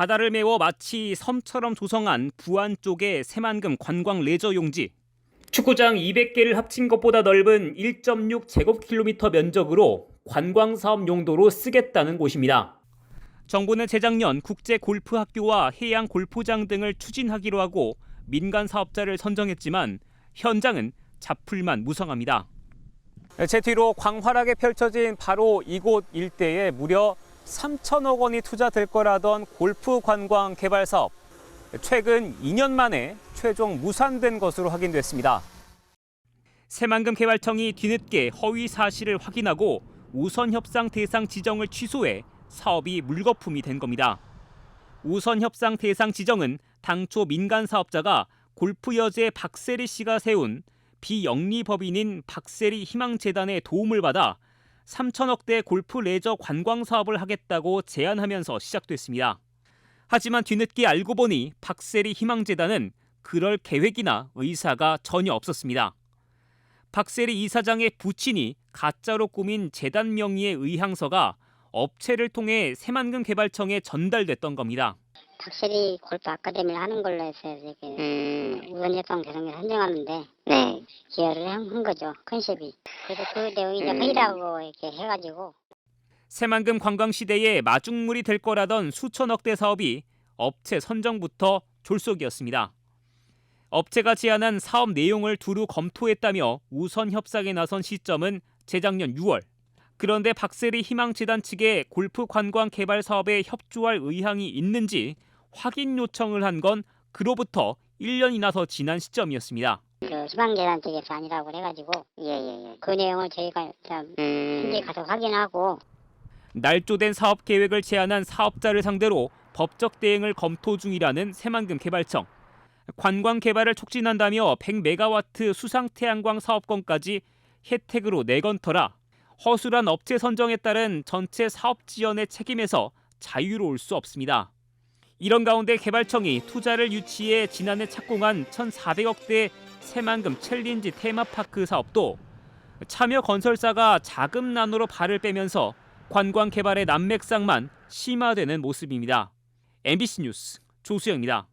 바다를 메워 마치 섬처럼 조성한 부안 쪽의 새만금 관광 레저 용지. 축구장 200개를 합친 것보다 넓은 1.6 제곱킬로미터 면적으로 관광 사업 용도로 쓰겠다는 곳입니다. 정부는 재작년 국제 골프 학교와 해양 골프장 등을 추진하기로 하고 민간 사업자를 선정했지만 현장은 잡풀만 무성합니다. 제 뒤로 광활하게 펼쳐진 바로 이곳 일대에 무려 3천억 원이 투자될 거라던 골프 관광 개발 사업. 최근 2년 만에 최종 무산된 것으로 확인됐습니다. 새만금 개발청이 뒤늦게 허위 사실을 확인하고 우선 협상 대상 지정을 취소해 사업이 물거품이 된 겁니다. 우선 협상 대상 지정은 당초 민간 사업자가 골프 여제 박세리 씨가 세운 비영리 법인인 박세리 희망재단의 도움을 받아 3천억대 골프 레저 관광 사업을 하겠다고 제안하면서 시작됐습니다. 하지만 뒤늦게 알고 보니 박세리 희망재단은 그럴 계획이나 의사가 전혀 없었습니다. 박세리 이사장의 부친이 가짜로 꾸민 재단 명의의 의향서가 업체를 통해 새만금 개발청에 전달됐던 겁니다. 확실히 골프 아카데미를 하는 걸로 해서 이렇게 음, 의원협상 대상을 선정하는데 네. 기여를 한, 한 거죠 컨셉이 그래서 그 내용이 이제 음. 회의라고 이렇게 해가지고 새만금 관광 시대에 마중물이 될 거라던 수천억대 사업이 업체 선정부터 졸속이었습니다. 업체가 제안한 사업 내용을 두루 검토했다며 우선 협상에 나선 시점은 재작년 6월. 그런데 박세리 희망재단 측에 골프 관광 개발 사업에 협조할 의향이 있는지 확인 요청을 한 건 그로부터 1년이나 더 지난 시점이었습니다. 그 희망재단 쪽에서 아니라고 해가지고 예예예. 그 내용을 저희가 일단 현재 음, 가서 확인하고 날조된 사업 계획을 제안한 사업자를 상대로 법적 대응을 검토 중이라는 새만금 개발청. 관광 개발을 촉진한다며 100메가와트 수상 태양광 사업권까지 혜택으로 내건터라 허술한 업체 선정에 따른 전체 사업 지연의 책임에서 자유로울 수 없습니다. 이런 가운데 개발청이 투자를 유치해 지난해 착공한 1,400억대 새만금 챌린지 테마파크 사업도 참여 건설사가 자금 난으로 발을 빼면서 관광 개발의 난맥상만 심화되는 모습입니다. MBC 뉴스 조수영입니다.